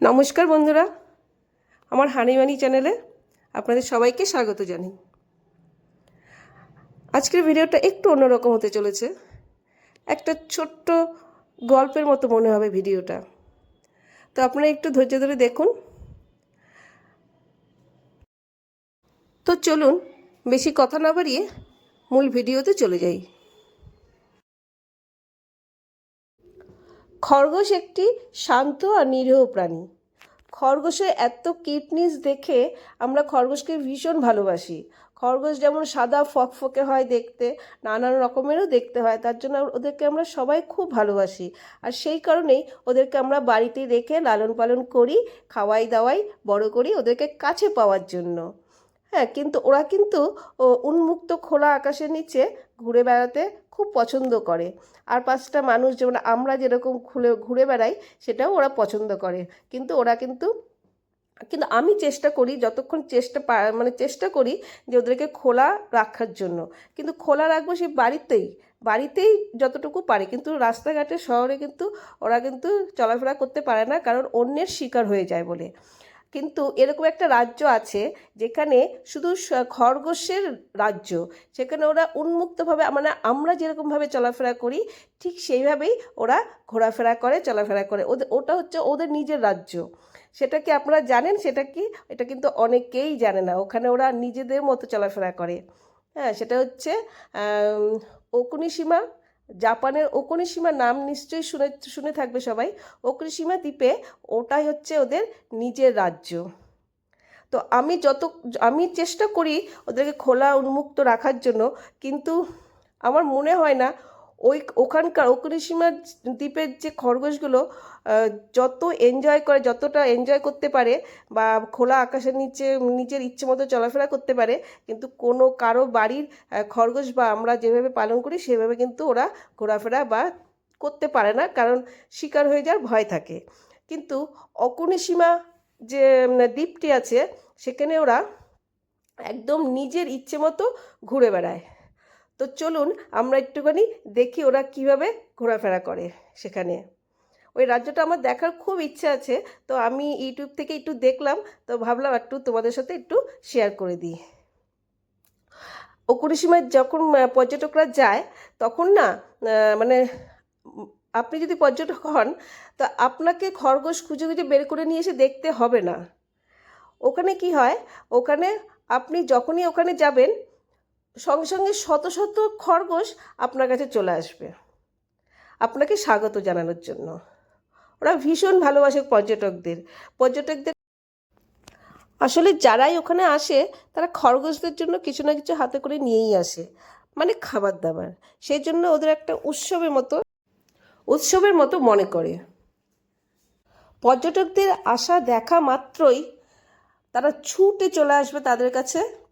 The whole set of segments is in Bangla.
নমস্কার বন্ধুরা, আমার হানিমানি চ্যানেলে আপনাদের সবাইকে স্বাগত জানাই। আজকের ভিডিওটা একটু অন্যরকম হতে চলেছে। একটা ছোট্ট গল্পের মতো মনে হবে ভিডিওটা। তো আপনারা একটু ধৈর্য ধরে দেখুন। তো চলুন, বেশি কথা না বাড়িয়ে মূল ভিডিওতে চলে যাই। খরগোশ একটি শান্ত আর নিরীহ প্রাণী। খরগোশের এত কিটনিস দেখে আমরা খরগোশকে ভীষণ ভালোবাসি। খরগোশ যেমন সাদা ফকফকে হয় দেখতে, নানান রকমেরও দেখতে হয়, তার জন্য ওদেরকে আমরা সবাই খুব ভালোবাসি। আর সেই কারণেই ওদেরকে আমরা বাড়িতে রেখে লালন পালন করি, খাওয়াই দাওয়াই বড় করি ওদেরকে কাছে পাওয়ার জন্য। হ্যাঁ কিন্তু ওরা কিন্তু উন্মুক্ত খোলা আকাশের নিচে ঘুরে বেড়াতে খুব পছন্দ করে। আর পাঁচটা মানুষ যেমন আমরা যেরকম খুলে, ঘুরে বেড়াই, সেটাও ওরা পছন্দ করে। কিন্তু ওরা কিন্তু কিন্তু আমি চেষ্টা করি, যতক্ষণ চেষ্টা মানে চেষ্টা করি যে ওদেরকে খোলা রাখার জন্য। কিন্তু খোলা রাখব সেই বাড়িতেই বাড়িতেই যতটুকু পারে। কিন্তু রাস্তাঘাটে, শহরে কিন্তু ওরা কিন্তু চলাফেরা করতে পারে না, কারণ অন্যের শিকার হয়ে যায় বলে। কিন্তু এরকম একটা রাজ্য আছে যেখানে শুধু খরগোশের রাজ্য সেখানে ওরা উন্মুক্তভাবে মানে আমরা যেরকমভাবে চলাফেরা করি ঠিক সেইভাবেই ওরা ঘোরাফেরা করে চলাফেরা করে। ওদের ওটা হচ্ছে ওদের নিজের রাজ্য। সেটা কি আপনারা জানেন? সেটা কি? এটা কিন্তু অনেকেই জানে না। ওখানে ওরা নিজেদের মতো চলাফেরা করে। হ্যাঁ সেটা হচ্ছে আম, ওকুনিসীমা জাপানের ওকনিসীমা নাম নিশ্চয়ই শুনে শুনে থাকবে সবাই। ওকনিসীমা দ্বীপে ওটাই হচ্ছে ওদের নিজের রাজ্য। তো আমি যত, আমি চেষ্টা করি ওদেরকে খোলা উন্মুক্ত রাখার জন্য, কিন্তু আমার মনে হয় না ওই ওখানকার ওকুনিসীমা দ্বীপের যে খরগোশগুলো যত এনজয় করে, যতটা এনজয় করতে পারে বা খোলা আকাশের নিচে, নিজের ইচ্ছে মতো চলাফেরা করতে পারে, কিন্তু কোনো কারও বাড়ির খরগোশ বা আমরা যেভাবে পালন করি, সেভাবে কিন্তু ওরা ঘোরাফেরা বা করতে পারে না, কারণ শিকার হয়ে যাওয়ার ভয় থাকে। কিন্তু অকুনিসীমা যে দ্বীপটি আছে, সেখানে ওরা একদম নিজের ইচ্ছে মতো ঘুরে বেড়ায়। তো চলুন আমরা একটুখানি দেখি ওরা কীভাবে ঘোরাফেরা করে সেখানে। ওই রাজ্যটা আমার দেখার খুব ইচ্ছা আছে, তো আমি ইউটিউব থেকে একটু দেখলাম, তো ভাবলাম একটু তোমাদের সাথে একটু শেয়ার করে দিই। ওকুরিসীমায় যখন পর্যটকরা যায়, তখন না মানে আপনি যদি পর্যটক হন, তো আপনাকে খরগোশ খুঁজে খুঁজে বের করে নিয়ে এসে দেখতে হবে না। ওখানে কি হয়, ওখানে আপনি যখনই ওখানে যাবেন সঙ্গে সঙ্গে শত শত খরগোশ আপনার কাছে চলে আসবে। আপনাকে স্বাগত জানানোর জন্য। ওরা ভীষণ ভালোবাসে পর্যটকদের। পর্যটকদের আসলে যারাই ওখানে আসে, তারা খরগোশদের জন্য কিছু না কিছু হাতে করে নিয়েই আসে মানে খাবার দাবার সেই জন্য ওদের একটা উৎসবের মতো উৎসবের মতো মনে করে। পর্যটকদের আসা দেখা মাত্রই তারা ছুটে চলে আসবে তাদের কাছে।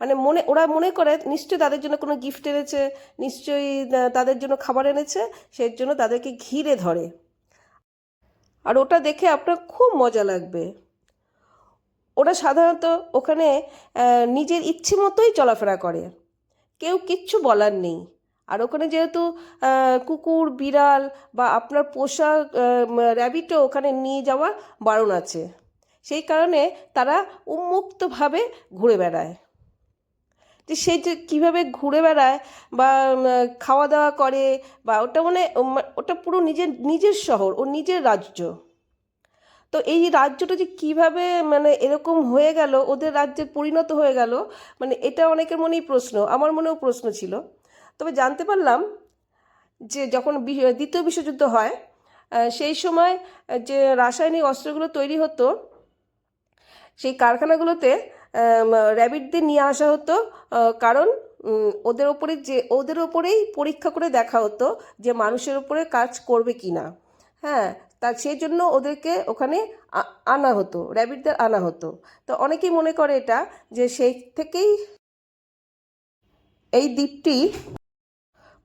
মানে মনে, ওরা মনে করে নিশ্চয়ই তাদের জন্য কোনো গিফট এনেছে, নিশ্চয়ই তাদের জন্য খাবার এনেছে, সেই জন্য তাদেরকে ঘিরে ধরে। আর ওটা দেখে আপনার খুব মজা লাগবে। ওরা সাধারণত ওখানে নিজের ইচ্ছে মতোই চলাফেরা করে। কেউ কিচ্ছু বলার নেই। আর ওখানে যেহেতু কুকুর, বিড়াল বা আপনার পোষা র্যাবিটও ওখানে নিয়ে যাওয়া বারণ আছে। সেই কারণে তারা উন্মুক্তভাবে ঘুরে বেড়ায়। যে সে যে কীভাবে ঘুরে বেড়ায় বা খাওয়া দাওয়া করে বা, ওটা মানে ওটা পুরো নিজের নিজের শহর, ও নিজের রাজ্য। তো এই রাজ্যটা যে কীভাবে মানে এরকম হয়ে গেল, ওদের রাজ্যে পরিণত হয়ে গেল মানে এটা অনেকের মনেই প্রশ্ন, আমার মনেও প্রশ্ন ছিল। তবে জানতে পারলাম যে যখন দ্বিতীয় বিশ্বযুদ্ধ হয় সেই সময় যে রাসায়নিক অস্ত্রগুলো তৈরি হতো, সেই কারখানাগুলোতে র্যাবিটদের নিয়ে আসা হতো কারণ ওদের ওপরে যে, ওদের ওপরেই পরীক্ষা করে দেখা হতো যে মানুষের ওপরে কাজ করবে কি না হ্যাঁ তা সেই জন্য ওদেরকে ওখানে আনা হতো র্যাবিটদের আনা হতো। তো অনেকেই মনে করে এটা, যে সেই থেকেই এই দ্বীপটি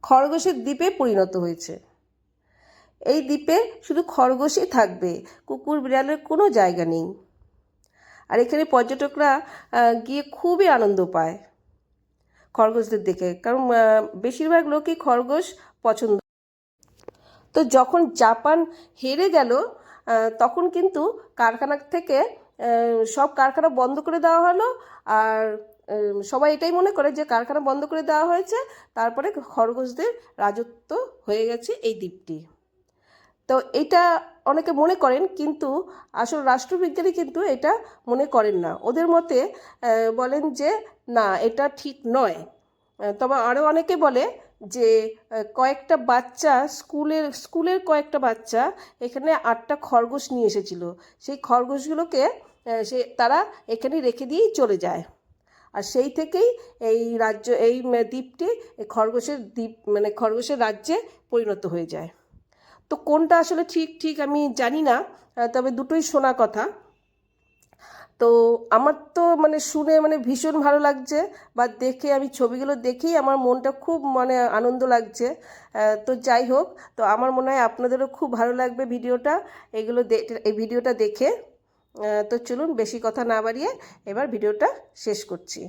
খরগোশের দ্বীপে পরিণত হয়েছে। এই দ্বীপে শুধু খরগোশই থাকবে, কুকুর, বিড়ালের কোনো জায়গা নেই। আর এখানে পর্যটকরা গিয়ে খুবই আনন্দ পায় খরগোশদের দেখে। কারণ বেশিরভাগ লোকই খরগোশ পছন্দ। তো যখন জাপান হেরে গেল তখন কিন্তু কারখানা থেকে সব কারখানা বন্ধ করে দেওয়া হলো। আর সবাই এটাই মনে করে যে কারখানা বন্ধ করে দেওয়া হয়েছে, তারপরে খরগোশদের রাজত্ব হয়ে গেছে এই দ্বীপটি। তো এটা অনেকে মনে করেন, কিন্তু আসল রাষ্ট্রবিজ্ঞানী কিন্তু এটা মনে করেন না। ওদের মতে বলেন যে, না, এটা ঠিক নয়। তবে আরও অনেকে বলে যে কয়েকটা বাচ্চা স্কুলের স্কুলের কয়েকটা বাচ্চা এখানে আটটা খরগোশ নিয়ে এসেছিল। সেই খরগোশগুলোকে সে, তারা এখানে রেখে দিয়েই চলে যায়। আর সেই থেকেই এই রাজ্য, এই দ্বীপটি খরগোশের দ্বীপ মানে খরগোশের রাজ্যে পরিণত হয়ে যায়। তো কোনটা আসলে ঠিক ঠিক আমি জানি না তবে দুটোই শোনা কথা। তো আমার তো মানে শুনে মানে ভীষণ ভালো লাগছে বা দেখে, আমি ছবিগুলো দেখেই আমার মনটা খুব মানে আনন্দ লাগছে। তো যাই হোক, তো আমার মনে হয় আপনাদেরও খুব ভালো লাগবে ভিডিওটা, এগুলো এই ভিডিওটা দেখে। তো চলুন বেশি কথা না বাড়িয়ে এবার ভিডিওটা শেষ করছি।